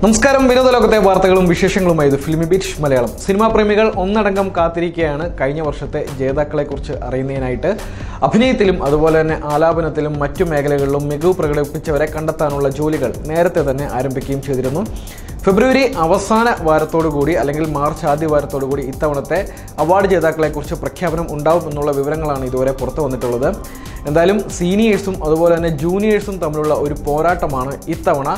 നമസ്കാരം. വിനോദലോകത്തെ വാർത്തകളും വിശേഷങ്ങളുമായി ഫിലിമി ബീച്ച് മലയാളം. സിനിമാ പ്രേമികൾ ഒന്നടങ്കം കാത്തിരിക്കുകയാണ്. കഴിഞ്ഞ വർഷത്തെ ജേതാക്കളെക്കുറിച്ച് അറിയുന്നതിനായിട്ട് അഭിനയത്തിലും അതുപോലെ തന്നെ ആലാപനത്തിലും മറ്റു മേഖലകളിലും മികവ് പ്രകടിപ്പിച്ചവരെ കണ്ടെത്താനുള്ള ജോലികൾ നേരത്തെ തന്നെ ആരംഭിക്കുകയും ചെയ്തിരുന്നു. ഫെബ്രുവരി അവസാന വാരത്തോടുകൂടി അല്ലെങ്കിൽ മാർച്ച് ആദ്യ വാരത്തോടുകൂടി ഇത്തവണത്തെ അവാർഡ് ജേതാക്കളെക്കുറിച്ച് പ്രഖ്യാപനം ഉണ്ടാവും എന്നുള്ള വിവരങ്ങളാണ് ഇതുവരെ പുറത്തു വന്നിട്ടുള്ളത്. എന്തായാലും സീനിയേഴ്സും അതുപോലെ തന്നെ ജൂനിയേഴ്സും തമ്മിലുള്ള ഒരു പോരാട്ടമാണ് ഇത്തവണ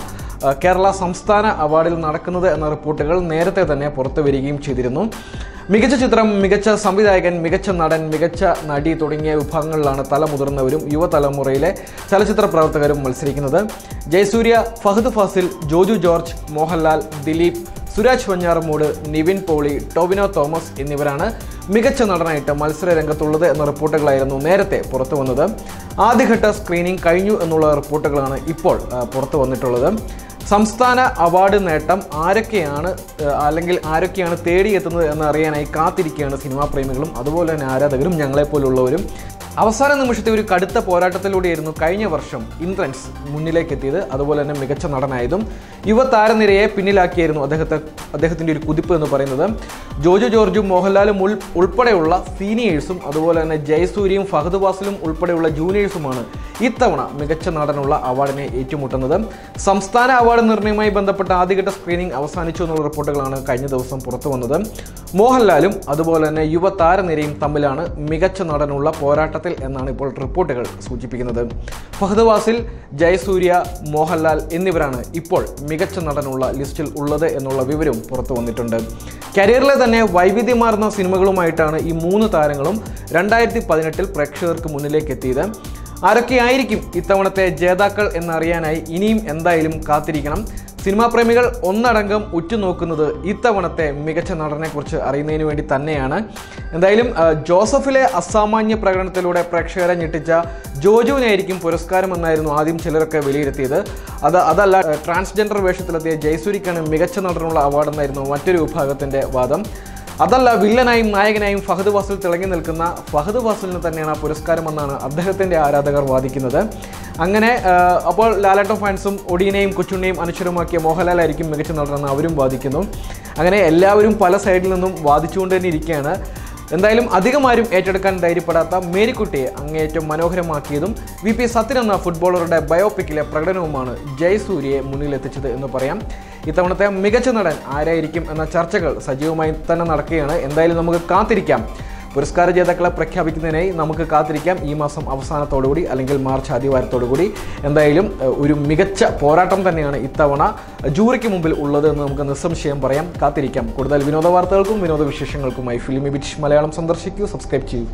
കേരള സംസ്ഥാന അവാർഡിൽ നടക്കുന്നത് എന്ന റിപ്പോർട്ടുകൾ നേരത്തെ തന്നെ പുറത്തു വരികയും ചെയ്തിരുന്നു. മികച്ച ചിത്രം മികച്ച സംവിധായകൻ മികച്ച നടൻ മികച്ച നടി തുടങ്ങിയ വിഭാഗങ്ങളിലാണ് തലമുതിർന്നവരും യുവതലമുറയിലെ ചലച്ചിത്ര പ്രവർത്തകരും മത്സരിക്കുന്നത്. ജയസൂര്യ ഫഹദ് ഫാസിൽ ജോജു ജോർജ് മോഹൻലാൽ ദിലീപ് സുരാജ് വഞ്ഞാറമൂട് നിവിൻ പോളി ടോവിനോ തോമസ് എന്നിവരാണ് മികച്ച നടനായിട്ട് മത്സര രംഗത്തുള്ളത് എന്ന റിപ്പോർട്ടുകളായിരുന്നു നേരത്തെ പുറത്തു വന്നത്. ആദ്യഘട്ട സ്ക്രീനിംഗ് കഴിഞ്ഞു എന്നുള്ള റിപ്പോർട്ടുകളാണ് ഇപ്പോൾ പുറത്തു വന്നിട്ടുള്ളത്. സംസ്ഥാന അവാർഡ് നേട്ടം ആരൊക്കെയാണ് അല്ലെങ്കിൽ ആരൊക്കെയാണ് തേടിയെത്തുന്നത് എന്ന് അറിയാനായി കാത്തിരിക്കുകയാണ് സിനിമാ പ്രേമികളും അതുപോലെ തന്നെ ആരാധകരും ഞങ്ങളെപ്പോലുള്ളവരും. അവസാന നിമിഷത്തെ ഒരു കടുത്ത പോരാട്ടത്തിലൂടെയായിരുന്നു കഴിഞ്ഞ വർഷം ഇന്ദ്രൻസ് മുന്നിലേക്ക് എത്തിയത് അതുപോലെ തന്നെ മികച്ച നടനായതും യുവ താരനിരയെ പിന്നിലാക്കിയായിരുന്നു അദ്ദേഹത്തെ അദ്ദേഹത്തിന്റെ ഒരു കുതിപ്പ് എന്ന് പറയുന്നത്. ജോജു ജോർജും മോഹൻലാലും ഉൾ ഉൾപ്പെടെയുള്ള സീനിയേഴ്സും അതുപോലെ തന്നെ ജയസൂര്യയും ഫഹദ് വാസിലും ഉൾപ്പെടെയുള്ള ജൂനിയേഴ്സുമാണ് ഇത്തവണ മികച്ച നടനുള്ള അവാർഡിനെ ഏറ്റുമുട്ടുന്നത്. സംസ്ഥാന അവാർഡ് നിർണയവുമായി ബന്ധപ്പെട്ട ആദ്യഘട്ട സ്ക്രീനിംഗ് അവസാനിച്ചു എന്നുള്ള റിപ്പോർട്ടുകളാണ് കഴിഞ്ഞ ദിവസം പുറത്തു വന്നത്. മോഹൻലാലും അതുപോലെ തന്നെ യുവ താരനിരയും തമ്മിലാണ് മികച്ച നടനുള്ള പോരാട്ടത്തിൽ എന്നാണ് ഇപ്പോൾ റിപ്പോർട്ടുകൾ സൂചിപ്പിക്കുന്നത്. ഫഹദ് വാസിൽ ജയസൂര്യ മോഹൻലാൽ എന്നിവരാണ് ഇപ്പോൾ മികച്ച നടനുള്ള ലിസ്റ്റിൽ ഉള്ളത് എന്നുള്ള വിവരവും പുറത്തു വന്നിട്ടുണ്ട്. കരിയറിലെ തന്നെ വൈവിധ്യമാർന്ന സിനിമകളുമായിട്ടാണ് ഈ മൂന്ന് താരങ്ങളും രണ്ടായിരത്തി പതിനെട്ടിൽ പ്രേക്ഷകർക്ക് മുന്നിലേക്ക് എത്തിയത് ആരൊക്കെയായിരിക്കും ഇത്തവണത്തെ ജേതാക്കൾ എന്നറിയാനായി ഇനിയും എന്തായാലും കാത്തിരിക്കണം. സിനിമാ പ്രേമികൾ ഒന്നടങ്കം ഉറ്റുനോക്കുന്നത് ഇത്തവണത്തെ മികച്ച നടനെക്കുറിച്ച് അറിയുന്നതിന് വേണ്ടി തന്നെയാണ്. എന്തായാലും ജോസഫിലെ അസാമാന്യ പ്രകടനത്തിലൂടെ പ്രേക്ഷകരെ ഞെട്ടിച്ച ജോജുവിനായിരിക്കും പുരസ്കാരം എന്നായിരുന്നു ആദ്യം ചിലരൊക്കെ വിലയിരുത്തിയത്. അത് അതല്ല ട്രാൻസ്ജെൻഡർ വേഷത്തിലെത്തിയ ജയസൂരിക്കാണ് മികച്ച നടനുള്ള അവാർഡെന്നായിരുന്നു മറ്റൊരു വിഭാഗത്തിന്റെ വാദം. അതല്ല വില്ലനായും നായകനായും ഫഹദ് ഫാസിൽ തിളങ്ങി നിൽക്കുന്ന ഫഹദ് ഫാസിലിന് തന്നെയാണ് ആ പുരസ്കാരം എന്നാണ് അദ്ദേഹത്തിന്റെ ആരാധകർ വാദിക്കുന്നത്. അങ്ങനെ അപ്പോൾ ലാലേട്ടൻ ഫാൻസും ഒടിയനെയും കൊച്ചുണ്ണിയും അനുശ്വരമാക്കിയ മോഹൻലാലായിരിക്കും മികച്ച നടനെന്ന് അവരും വാദിക്കുന്നു. അങ്ങനെ എല്ലാവരും പല സൈഡിൽ നിന്നും വാദിച്ചുകൊണ്ട് തന്നെ ഇരിക്കുകയാണ്. എന്തായാലും അധികമാരും ഏറ്റെടുക്കാൻ ധൈര്യപ്പെടാത്ത മേരിക്കുട്ടിയെ അങ്ങേയറ്റം മനോഹരമാക്കിയതും വി പി സത്യൻ എന്ന ഫുട്ബോളറുടെ ബയോപിക്കിലെ പ്രകടനവുമാണ് ജയസൂര്യയെ മുന്നിലെത്തിച്ചത് എന്ന് പറയാം. ഇത്തവണത്തെ മികച്ച നടൻ ആരായിരിക്കും എന്ന ചർച്ചകൾ സജീവമായി തന്നെ നടക്കുകയാണ്. എന്തായാലും നമുക്ക് കാത്തിരിക്കാം. പുരസ്കാര ജേതാക്കളെ പ്രഖ്യാപിക്കുന്നതിനായി നമുക്ക് കാത്തിരിക്കാം. ഈ മാസം അവസാനത്തോടുകൂടി അല്ലെങ്കിൽ മാർച്ച് ആദ്യവാരത്തോടുകൂടി. എന്തായാലും ഒരു മികച്ച പോരാട്ടം തന്നെയാണ് ഇത്തവണ ജൂറിക്ക് മുമ്പിൽ ഉള്ളത് എന്ന് നമുക്ക് നിസ്സംശയം പറയാം. കാത്തിരിക്കാം. കൂടുതൽ വിനോദ വാർത്തകൾക്കും വിനോദ വിശേഷങ്ങൾക്കുമായി ഫിലിമി ബിറ്റ് മലയാളം സന്ദർശിക്കൂ. സബ്സ്ക്രൈബ് ചെയ്യൂ.